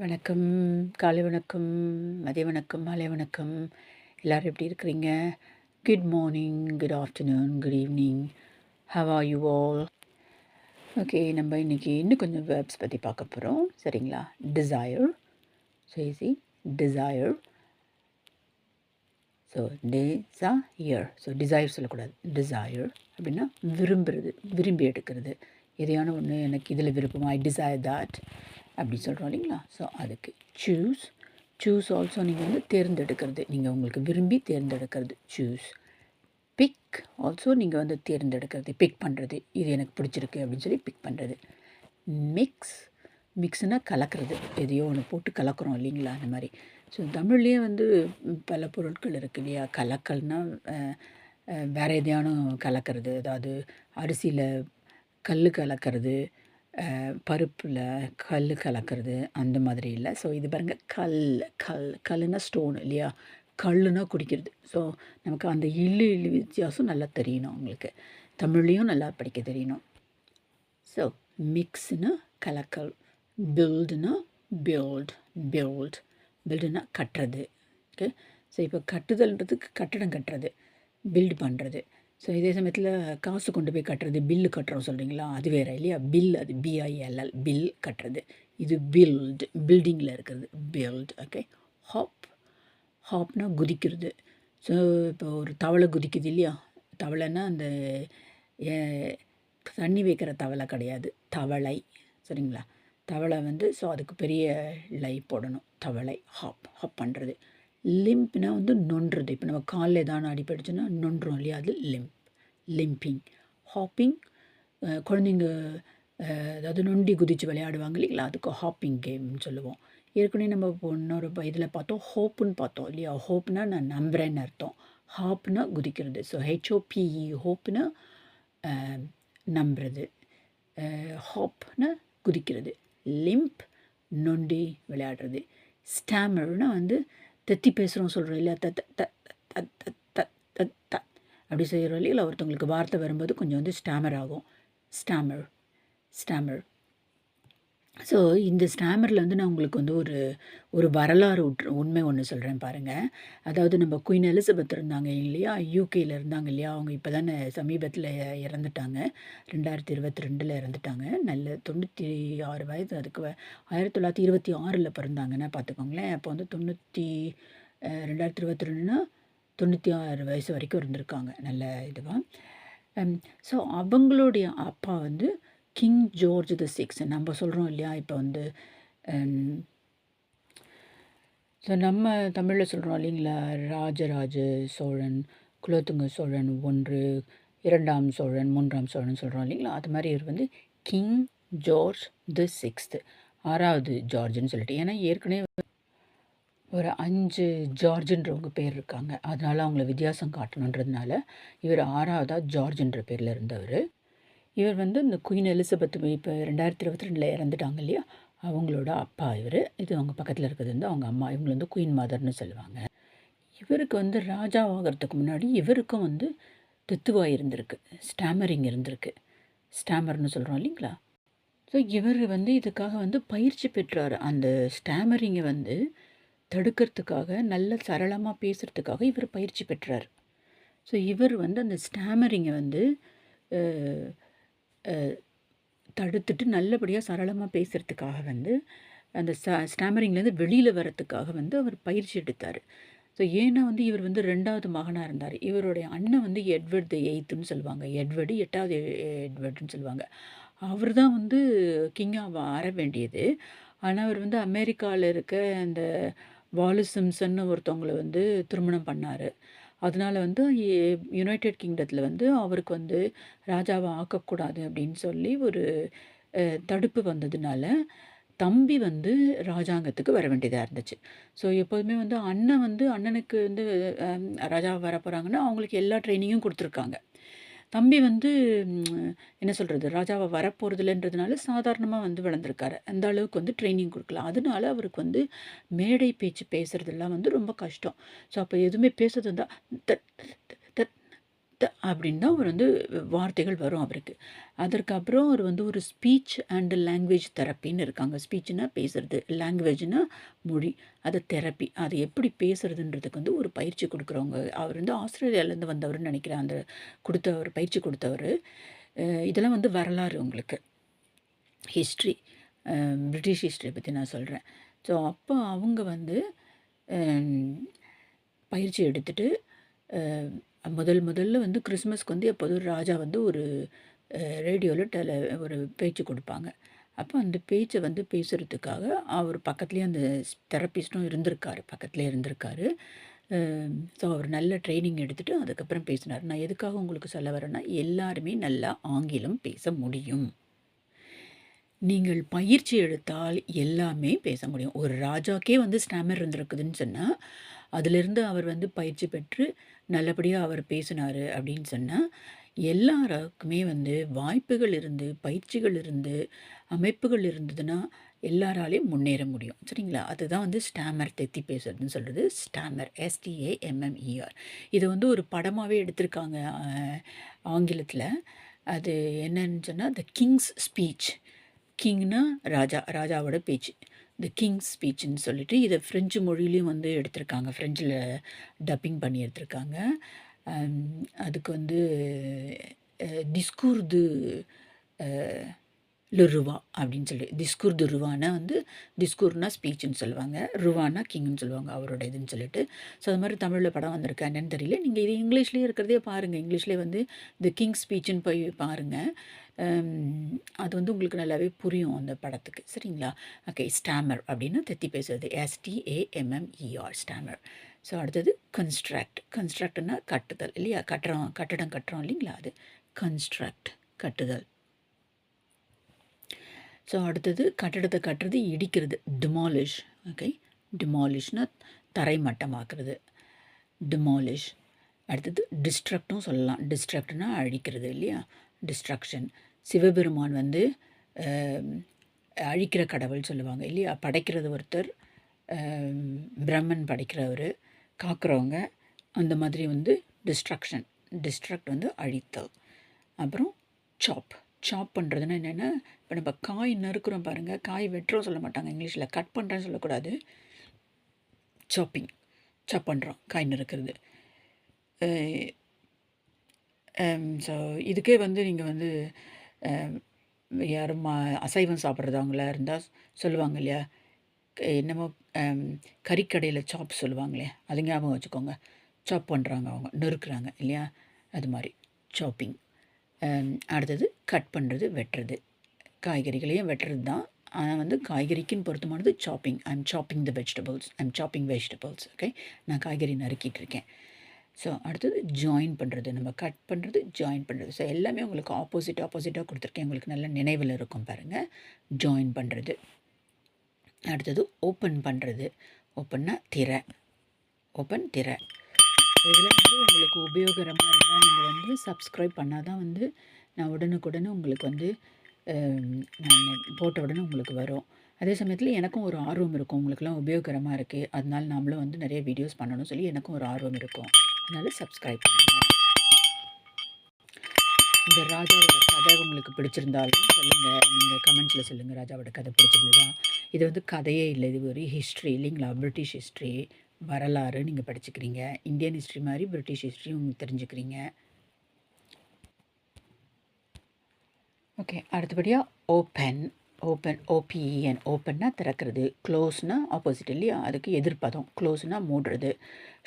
வணக்கம் காலை வணக்கம் மதிய வணக்கம் மாலை வணக்கம். எல்லோரும் எப்படி இருக்கிறீங்க? Good morning good afternoon good evening how are you all okay நம்ம இன்றைக்கி இன்னும் கொஞ்சம் வேர்ப்ஸ் பற்றி பார்க்க போகிறோம் சரிங்களா? Desire so easy desire so desire ear so desire சொல்லக்கூடாது. டிசையர் அப்படின்னா விரும்புறது விரும்பி எடுக்கிறது. எதையான ஒன்று எனக்கு இதில் விருப்பமாக ஐ டிசைர் தட் அப்படி சொல்கிறோம் இல்லைங்களா? ஸோ அதுக்கு சூஸ் சூஸ் ஆல்சோ நீங்கள் வந்து தேர்ந்தெடுக்கிறது. நீங்கள் உங்களுக்கு விரும்பி தேர்ந்தெடுக்கிறது. சூஸ் பிக் ஆல்சோ நீங்கள் வந்து தேர்ந்தெடுக்கிறது. பிக் பண்ணுறது இது எனக்கு பிடிச்சிருக்கு அப்படின்னு சொல்லி பிக் பண்ணுறது மிக்ஸ் மிக்ஸ்னால் கலக்கிறது. எதையோ ஒன்று போட்டு கலக்கிறோம் இல்லைங்களா அந்த மாதிரி. ஸோ தமிழ்லேயே வந்து பல பொருட்கள் இருக்குது இல்லையா? கலக்கல்னால் வேறு எதையானும் கலக்கிறது. அதாவது அரிசியில் கல் கலக்கிறது. பருப்பில் கல் கலக்கிறது அந்த மாதிரி இல்லை. ஸோ இது பாருங்கள் கல் கல் கல்லுனா ஸ்டோன் இல்லையா? கல்லுனா குடிக்கிறது. ஸோ நமக்கு அந்த இல்லு இல்லு வித்தியாசம் நல்லா தெரியணும் உங்களுக்கு. தமிழ்லேயும் நல்லா படிக்க தெரியணும். ஸோ மிக்ஸ்னா கலக்கல் பில்டுனா பில்ட் பில்ட் பில்டுனா கட்டுறது. ஓகே ஸோ இப்போ கட்டுதல்ன்றதுக்கு கட்டடம் கட்டுறது பில்டு பண்ணுறது ஸோ இதே சமயத்தில் காசு கொண்டு போய் கட்டுறது பில்லு கட்டுறோம் சொல்கிறீங்களா அது வேறு இல்லையா? பில் அது பிஐஎல்எல் பில் கட்டுறது. இது பில்டு பில்டிங்கில் இருக்கிறது. பில்ட் ஓகே ஹாப் ஹாப்னா குதிக்கிறது. ஸோ இப்போ ஒரு தவளை குதிக்குது இல்லையா? தவளைன்னா அந்த தண்ணி வைக்கிற தவளை கிடையாது. தவளை சரிங்களா? தவளை வந்து ஸோ அதுக்கு பெரிய லை போடணும். தவளை ஹாப் ஹாப் பண்ணுறது லிம்ப்னா வந்து நொன்றுறது இப்போ நம்ம காலில் ஏதாவது அடிப்படிச்சோன்னா நொன்றோம் இல்லையா? அது லிம்ப். லிம்பிங். ஹாப்பிங். குழந்தைங்க அதாவது நொண்டி குதித்து விளையாடுவாங்க இல்லைங்களா? அதுக்கு ஹாப்பிங் கேம்னு சொல்லுவோம். ஏற்கனவே நம்ம இன்னொரு இதில் பார்த்தோம். ஹோப்புன்னு பார்த்தோம் இல்லையா? ஹோப்னா நான் நம்புகிறேன்னு அர்த்தம். ஹாப்னா குதிக்கிறது. ஸோ ஹெச்ஓபிஇ ஹோப்னா நம்புறது. ஹாப்னா குதிக்கிறது. லிம்ப் நொண்டி விளையாடுறது. ஸ்டாமர்னால் வந்து தத்தி பேசுகிறோம் சொல்கிறோம் இல்லையா? த தத் த தத் தத் த அப்படி செய்கிறோம் இல்லையா? ஒருத்தவங்களுக்கு வார்த்தை வரும்போது கொஞ்சம் வந்து ஸ்டாமர் ஆகும். ஸ்டாமர். ஸ்டாமர். ஸோ இந்த ஸ்டாமரில் வந்து நான் உங்களுக்கு வந்து ஒரு ஒரு வரலாறு உற்று உண்மை ஒன்று சொல்கிறேன் பாருங்கள் அதாவது நம்ம குயின் எலிசபெத் இருந்தாங்க இல்லையா? யூகேயில் இருந்தாங்க இல்லையா? அவங்க இப்போ தானே சமீபத்தில் இறந்துட்டாங்க. ரெண்டாயிரத்தி இருபத்தி ரெண்டில் இறந்துட்டாங்க. நல்ல தொண்ணூற்றி ஆறு வயது அதுக்கு ஆயிரத்தி தொள்ளாயிரத்தி இருபத்தி ஆறில் பிறந்தாங்கன்னா பார்த்துக்கோங்களேன். அப்போ வந்து தொண்ணூற்றி ரெண்டாயிரத்தி இருபத்தி ரெண்டுனா தொண்ணூற்றி ஆறு வயசு வரைக்கும் இருந்திருக்காங்க. நல்ல இதுவாக ஸோ அவங்களுடைய அப்பா வந்து கிங் ஜோர்ஜ் த சிக்ஸ் நம்ம சொல்கிறோம் இல்லையா? இப்போ வந்து ஸோ நம்ம தமிழில் சொல்கிறோம் இல்லைங்களா? ராஜராஜ சோழன் குலோத்துங்க சோழன் ஒன்று இரண்டாம் சோழன் மூன்றாம் சோழன் சொல்கிறோம் இல்லைங்களா? அது மாதிரி இவர் வந்து கிங் ஜார்ஜ் தி சிக்ஸ்த்து ஆறாவது ஜார்ஜ்னு சொல்லிட்டு. ஏன்னா ஏற்கனவே ஒரு அஞ்சு ஜார்ஜுன்றவங்க பேர் இருக்காங்க. அதனால் அவங்கள வித்தியாசம் காட்டணுன்றதுனால இவர் ஆறாவதாக ஜார்ஜுன்ற பேரில் இருந்தவர். இவர் வந்து இந்த குயின் எலிசபெத் இப்போ ரெண்டாயிரத்தி இருபத்தி ரெண்டில் இறந்துட்டாங்க இல்லையா? அவங்களோட அப்பா இவர். இது அவங்க பக்கத்தில் இருக்கிறது வந்து அவங்க அம்மா. இவங்க வந்து குயின் மதர்னு சொல்லுவாங்க. இவருக்கு வந்து ராஜா ஆகிறதுக்கு முன்னாடி இவருக்கும் வந்து தித்துவாய் இருந்திருக்கு. ஸ்டாமரிங் இருந்திருக்கு. ஸ்டாமர்னு சொல்கிறோம் இல்லைங்களா? ஸோ இவர் வந்து இதுக்காக வந்து பயிற்சி பெற்றார். அந்த ஸ்டாமரிங்கை வந்து தடுக்கிறதுக்காக நல்ல சரளமாக பேசுகிறதுக்காக இவர் பயிற்சி பெற்றார். ஸோ இவர் வந்து அந்த ஸ்டாமரிங்கை வந்து தடுத்துட்டு நல்லபடியாக சரளமாக பேசுகிறதுக்காக வந்து அந்த ச ஸ்டாமரிங்லேருந்து வெளியில் வரத்துக்காக வந்து அவர் பயிற்சி எடுத்தார். ஸோ ஏன்னா வந்து இவர் வந்து ரெண்டாவது மகனாக இருந்தார். இவருடைய அண்ணன் வந்து எட்வர்ட் த எயித்துன்னு சொல்லுவாங்க. எட்வர்டு எட்டாவது எட்வர்டுன்னு சொல்லுவாங்க. அவர் தான் வந்து கிங்காக வர வேண்டியது. ஆனால் அவர் வந்து அமெரிக்காவில் இருக்க அந்த வாலு சிம்சன் ஒருத்தவங்களை வந்து திருமணம் பண்ணார். அதனால் வந்து யுனைடெட் கிங்டத்தில் வந்து அவருக்கு வந்து ராஜாவை ஆக்கக்கூடாது அப்படின்னு சொல்லி ஒரு தடுப்பு வந்ததுனால தம்பி வந்து ராஜாங்கத்துக்கு வர வேண்டியதாக இருந்துச்சு. ஸோ எப்போதுமே வந்து அண்ணன் வந்து அண்ணனுக்கு வந்து ராஜாவை வர போகிறாங்கன்னா அவங்களுக்கு எல்லா ட்ரைனிங்கும் கொடுத்துருக்காங்க. தம்பி வந்து என்ன சொல்கிறது ராஜாவை வரப்போகிறதில்லன்றதுனால சாதாரணமாக வந்து வளர்ந்துருக்காரு. அந்த அளவுக்கு வந்து ட்ரைனிங் கொடுக்கலாம் அதனால அவருக்கு வந்து மேடை பேச்சு பேசுகிறதெல்லாம் வந்து ரொம்ப கஷ்டம். ஸோ அப்போ எதுவுமே பேசுறது இருந்தால் த அப்படின்னு தான் அவர் வந்து வார்த்தைகள் வரும் அவருக்கு. அதற்கப்புறம் அவர் வந்து ஒரு ஸ்பீச் அண்டு லாங்குவேஜ் தெரப்பின்னு இருக்காங்க. ஸ்பீச்னா பேசுகிறது லாங்குவேஜ்னா மொழி அது தெரப்பி அது எப்படி பேசுகிறதுன்றதுக்கு வந்து ஒரு பயிற்சி கொடுக்குறவங்க. அவர் வந்து ஆஸ்திரேலியாவிலேருந்து வந்தவர்னு நினைக்கிறேன். அந்த கொடுத்தவர் பயிற்சி கொடுத்தவர். இதெல்லாம் வந்து வரலாறு உங்களுக்கு. ஹிஸ்ட்ரி பிரிட்டிஷ் ஹிஸ்ட்ரியை பற்றி நான் சொல்கிறேன் ஸோ அப்போ அவங்க வந்து பயிற்சி எடுத்துகிட்டு முதல் முதல்ல வந்து கிறிஸ்மஸ்க்கு வந்து எப்போதும் ராஜா வந்து ஒரு ரேடியோவில் டெல ஒரு பேச்சு கொடுப்பாங்க. அப்போ அந்த பேச்சை வந்து பேசுகிறதுக்காக அவர் பக்கத்துலேயே அந்த தெரப்பிஸ்ட்டும் இருந்திருக்காரு பக்கத்துலேயே இருந்திருக்காரு. ஸோ அவர் நல்ல ட்ரைனிங் எடுத்துகிட்டு அதுக்கப்புறம் பேசினார். நான் எதுக்காக உங்களுக்கு சொல்ல வரேன்னா எல்லாருமே நல்லா ஆங்கிலம் பேச முடியும். நீங்கள் பயிற்சி எடுத்தால் எல்லாமே பேச முடியும். ஒரு ராஜாக்கே வந்து ஸ்டாமர் இருந்திருக்குதுன்னு சொன்னால் அதிலிருந்து அவர் வந்து பயிற்சி பெற்று நல்லபடியாக அவர் பேசினார் அப்படின்னு சொன்னால் எல்லாருக்குமே வந்து வாய்ப்புகள் இருந்து பயிற்சிகள் இருந்து அமைப்புகள் இருந்ததுன்னா எல்லாராலையும் முன்னேற முடியும். சரிங்களா? அதுதான் வந்து ஸ்டாமர் தெத்தி பேசுறதுன்னு சொல்கிறது ஸ்டாமர் எஸ்டிஏ எம்எம்இஆர் இது வந்து ஒரு படமாகவே எடுத்திருக்காங்க ஆங்கிலத்தில். அது என்னன்னு சொன்னால் த கிங்ஸ் ஸ்பீச் கிங்னா ராஜா ராஜாவோட பேச்சு. த கிங் ஸ்பீச்சுன்னு சொல்லிட்டு இதை ஃப்ரெஞ்சு மொழியிலையும் வந்து எடுத்திருக்காங்க. ஃப்ரெஞ்சில் டப்பிங் பண்ணி எடுத்திருக்காங்க. அதுக்கு வந்து டிஸ்கூர்து ருவா அப்படின்னு சொல்லி டிஸ்கூர் து ருவானா வந்து டிஸ்கூர்னா ஸ்பீச்சுன்னு சொல்லுவாங்க. ருவானா கிங்னு சொல்லுவாங்க அவரோட இதுன்னு சொல்லிட்டு. ஸோ அது மாதிரி தமிழில் படம் வந்திருக்கு. என்னன்னு தெரியல. நீங்கள் இது இங்கிலீஷ்லேயே இருக்கிறதே பாருங்கள் இங்கிலீஷ்லேயே வந்து தி கிங் ஸ்பீச்சுன்னு போய் பாருங்கள் அது வந்து உங்களுக்கு நல்லாவே புரியும் அந்த படத்துக்கு. சரிங்களா? ஓகே ஸ்டாமர் அப்படின்னு தெத்தி பேசுறது. எஸ்டிஏஎம்எம்இஆர் ஸ்டாமர். ஸோ அடுத்தது கன்ஸ்ட்ரக்ட் கன்ஸ்ட்ரக்ட்னா கட்டுதல் இல்லையா? கட்டுறோம் கட்டடம் கட்டுறோம் இல்லைங்களா அது? கன்ஸ்ட்ரக்ட் கட்டுதல். ஸோ அடுத்தது கட்டடத்தை கட்டுறது இடிக்கிறது டிமாலிஷ் ஓகே டிமாலிஷ்னா தரைமட்டமாக்குறது. டிமாலிஷ் அடுத்தது டிஸ்ட்ரக்டும் சொல்லலாம். டிஸ்ட்ரக்ட்னா அழிக்கிறது இல்லையா? டிஸ்ட்ரக்ஷன் சிவபெருமான் வந்து அழிக்கிற கடவுள் சொல்லுவாங்க இல்லையா? படைக்கிறது ஒருத்தர் பிரம்மன் படைக்கிறவர் காக்கிறவங்க அந்த மாதிரி வந்து டிஸ்ட்ரக்ஷன் டிஸ்ட்ரக்ட் வந்து அழித்தல். அப்புறம் சாப் சாப் பண்ணுறதுன்னா என்னென்னா இப்போ நம்ம காய் நறுக்கிறோம் பாருங்கள் காய் வெட்டுறோம் சொல்ல மாட்டாங்க இங்கிலீஷில் கட் பண்ணுறேன்னு சொல்லக்கூடாது. சாப்பிங் சாப் பண்ணுறோம் காய் நறுக்கிறது. ஸோ இதுக்கே வந்து நீங்கள் வந்து யாரும் அசைவம் சாப்பிட்றதவங்களா இருந்தால் சொல்லுவாங்க இல்லையா? என்னமோ கறிக்கடையில் சாப் சொல்லுவாங்களே அது ஞாபகம் வச்சுக்கோங்க. சாப் பண்ணுறாங்க அவங்க நொறுக்குறாங்க இல்லையா? அது மாதிரி சாப்பிங் அடுத்தது கட் பண்ணுறது வெட்டுறது. காய்கறிகளையும் வெட்டுறது தான். ஆனால் வந்து காய்கறிக்குன்னு பொருத்தமானது chopping I am chopping the vegetables I am chopping vegetables okay நான் காய்கறி நறுக்கிட்டு இருக்கேன். ஸோ அடுத்தது ஜாயின் பண்ணுறது நம்ம கட் பண்ணுறது ஜாயின் பண்ணுறது ஸோ எல்லாமே உங்களுக்கு ஆப்போசிட் ஆப்போசிட்டாக கொடுத்துருக்கேன். உங்களுக்கு நல்ல நினைவில் இருக்கும் பாருங்கள் ஜாயின் பண்ணுறது அடுத்தது ஓப்பன் பண்ணுறது ஓப்பன்னா திரை. ஓப்பன் திரை. இதில் வந்து உங்களுக்கு உபயோகரமாக இருந்தால் நீங்கள் வந்து சப்ஸ்கிரைப் பண்ணால் தான் வந்து நான் உடனுக்குடனே உங்களுக்கு வந்து நான் போட்ட உடனே உங்களுக்கு வரும். அதே சமயத்தில் எனக்கும் ஒரு ஆர்வம் இருக்கும். உங்களுக்குலாம் உபயோகரமாக இருக்குது அதனால நாமளும் வந்து நிறைய வீடியோஸ் பண்ணணும்னு சொல்லி எனக்கும் ஒரு ஆர்வம் இருக்கும். அதனால் சப்ஸ்கிரைப் பண்ணுங்கள் இந்த ராஜாவோட கதை உங்களுக்கு பிடிச்சிருந்தாலும் சொல்லுங்கள் நீங்கள் கமெண்ட்ஸில் சொல்லுங்கள் ராஜாவோட கதை பிடிச்சிருந்ததா? இது வந்து கதையே இல்லை. இது ஒரு ஹிஸ்ட்ரி இல்லைங்களா? பிரிட்டிஷ் ஹிஸ்ட்ரி வரலாறு நீங்கள் படிச்சுக்கிறீங்க. இந்தியன் ஹிஸ்ட்ரி மாதிரி பிரிட்டிஷ் ஹிஸ்ட்ரியும் உங்களுக்கு தெரிஞ்சுக்கிறீங்க. ஓகே அடுத்தபடியாக open open O P E N ஓப்பன்னா திறக்கிறது. க்ளோஸ்னால் ஆப்போசிட் இல்லையா? அதுக்கு எதிர்ப்பதம். க்ளோஸ்னால் மூடுறது.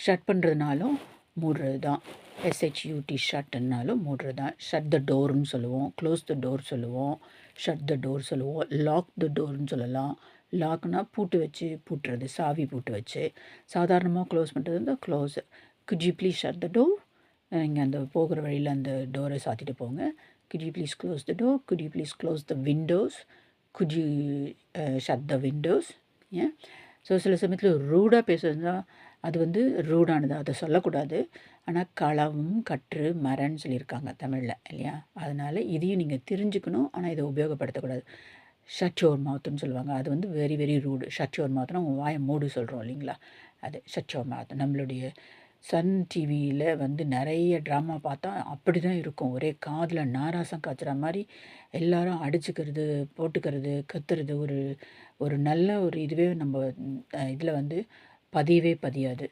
ஷட் பண்ணுறதுனாலும் மூடுறது தான் எஸ்ஹெச்யூடி ஷட்டுன்னாலும் மூடுறது தான் ஷட் த டோர்னு சொல்லுவோம். க்ளோஸ் த டோர் சொல்லுவோம். ஷட் த டோர் சொல்லுவோம். லாக் த டோர்னு சொல்லலாம். லாக்னால் பூட்டு வச்சு பூட்டுறது சாவி பூட்டு வச்சு. சாதாரணமாக க்ளோஸ் பண்ணுறது வந்து close could you please shut the door இங்கே அந்த போகிற வழியில் அந்த டோரை சாத்திட்டு போங்க. Could you please close the door could you please close the windows could you shut the windows ஏன் ஸோ சில சமயத்தில் ரூடாக பேசுறது அது வந்து ரூடானது அதை சொல்லக்கூடாது. ஆனால் களவும் கற்று மரன்னு சொல்லியிருக்காங்க தமிழில் இல்லையா? அதனால் இதையும் நீங்கள் தெரிஞ்சுக்கணும். ஆனால் இதை உபயோகப்படுத்தக்கூடாது. ஷட் யோர் மவுத்துன்னு சொல்லுவாங்க. அது வந்து very very rude shut your மவுத்னா உங்கள் வாயை மூடு சொல்கிறோம் இல்லைங்களா? அது ஷட் யோர் மவுத் நம்மளுடைய சன் டிவியில் வந்து நிறைய ட்ராமா பார்த்தா அப்படி தான் இருக்கும். ஒரே காதில் நாராசம் காய்ச்சுற மாதிரி எல்லாரும் அடிச்சுக்கிறது போட்டுக்கிறது கத்துறது ஒரு ஒரு நல்ல ஒரு இதுவே நம்ம இதில் வந்து பதியவே பதியாது.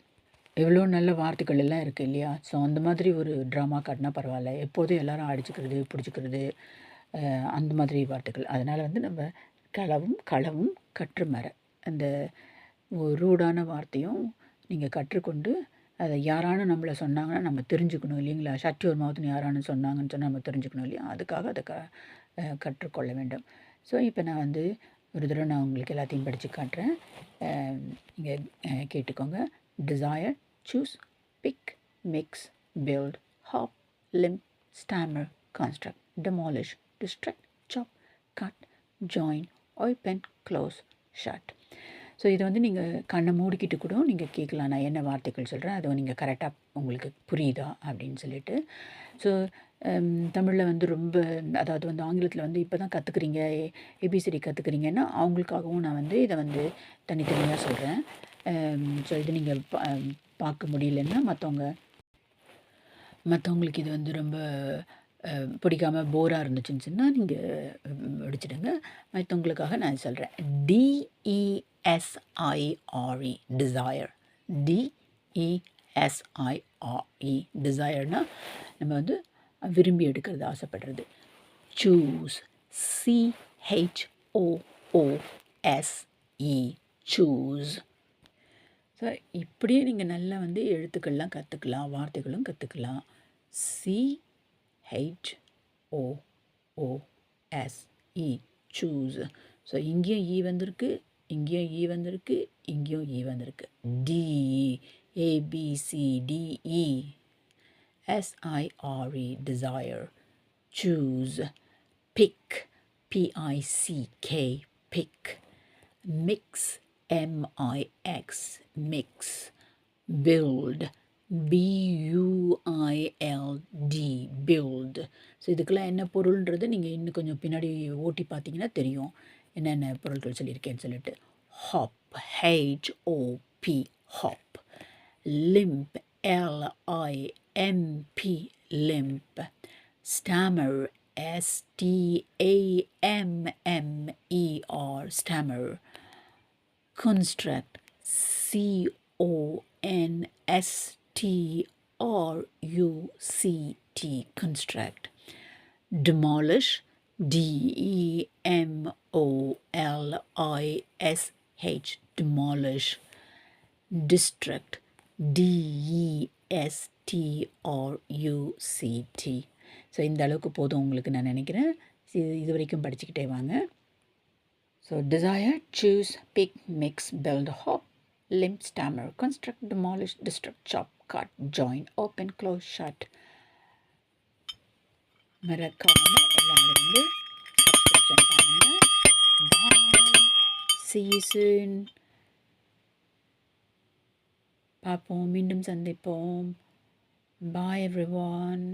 எவ்வளோ நல்ல வார்த்தைகள் எல்லாம் இருக்குது இல்லையா? ஸோ அந்த மாதிரி ஒரு ட்ராமா காட்டினா பரவாயில்ல. எப்போதும் எல்லாரும் அடிச்சுக்கிறது பிடிச்சிக்கிறது அந்த மாதிரி வார்த்தைகள். அதனால் வந்து நம்ம களவும் களவும் கற்று மர அந்த ரூடான வார்த்தையும் நீங்கள் கற்றுக்கொண்டு அதை யாரானு நம்மளை சொன்னாங்கன்னா நம்ம தெரிஞ்சுக்கணும் இல்லைங்களா? சட்டி ஒரு மாவத்துன்னு யாரானு சொன்னாங்கன்னு சொன்னால் நம்ம தெரிஞ்சுக்கணும் இல்லையா? அதுக்காக அதை க கற்றுக்கொள்ள வேண்டும். ஸோ இப்போ நான் வந்து ஒரு தடவை நான் உங்களுக்கு எல்லாத்தையும் படித்து காட்டுறேன். நீங்கள் கேட்டுக்கோங்க. Desire choose pick mix build hop limp, stammer construct demolish destruct chop cut join open, close shut so இதை வந்து நீங்கள் கண்ணை மூடிக்கிட்டு கூட நீங்கள் கேட்கலாம். நான் என்ன வார்த்தைகள் சொல்கிறேன் அதை நீங்கள் கரெக்டாக உங்களுக்கு புரியுதா அப்படின்னு சொல்லிட்டு. ஸோ தமிழில் வந்து ரொம்ப அதாவது வந்து ஆங்கிலத்தில் வந்து இப்போ தான் கற்றுக்குறீங்க ஏபிசிடி கற்றுக்குறீங்கன்னா அவங்களுக்காகவும் நான் வந்து இதை வந்து தனித்தனியாக சொல்கிறேன் ஸோ இது நீங்கள் பா பார்க்க முடியலன்னா மற்றவங்க மற்றவங்களுக்கு இது வந்து ரொம்ப பிடிக்காமல் பிடிக்காம போராக இருந்துச்சுன்னு சொன்னால் நீங்கள் படிச்சிடுங்க மற்றவங்களுக்காக நான் சொல்கிறேன் டிஇஎஸ்ஐஆர்இ டிசையர் எஸ்ஐஆர்இ டிசையர்னால் நம்ம வந்து விரும்பி எடுக்கிறது ஆசைப்படுறது. சூஸ் சிஹெச்ஓஓஎஸ்இ சூஸ் ஸோ இப்படியே நீங்கள் நல்லா வந்து எழுத்துக்கள்லாம் கற்றுக்கலாம் வார்த்தைகளும் கற்றுக்கலாம் சி ஹெச் சூஸ் ஸோ இங்கேயும் இ வந்திருக்கு இங்கேயும் இ வந்திருக்கு இங்கேயும் இ வந்திருக்கு. D A B C D E S I R E e. e, desire. Choose. Pick. P i c k. Pick. Mix. M i x. Mix. Build. B build. So இதுக்கெல்லாம் என்ன பொருள்ன்றது நீங்கள் இன்னும் கொஞ்சம் பின்னாடி ஓட்டி பார்த்தீங்கன்னா தெரியும். என்னென்ன பொருட்கள் சொல்லியிருக்கேன்னு சொல்லிட்டு. Hop H O P O P hop limp L I M P limp. Stammer S T A M M E R stammer. Construct C O N S T R U C T construct demolish D E M O L I S H demolish. District டிஇஎஸ்டிஆர்யூசிடி so இந்த அளவுக்கு போதும் உங்களுக்கு நான் நினைக்கிறேன். இது இது வரைக்கும் படிச்சுக்கிட்டே வாங்க. So desire choose pick mix build hop limp stammer construct demolish destruct chop cut join open close shut. மறக்காம எல்லாரும் வந்து subscription bye see you soon. பார்ப்போம் மீண்டும் சந்திப்போம் பாய் எவ்ரி ஒன்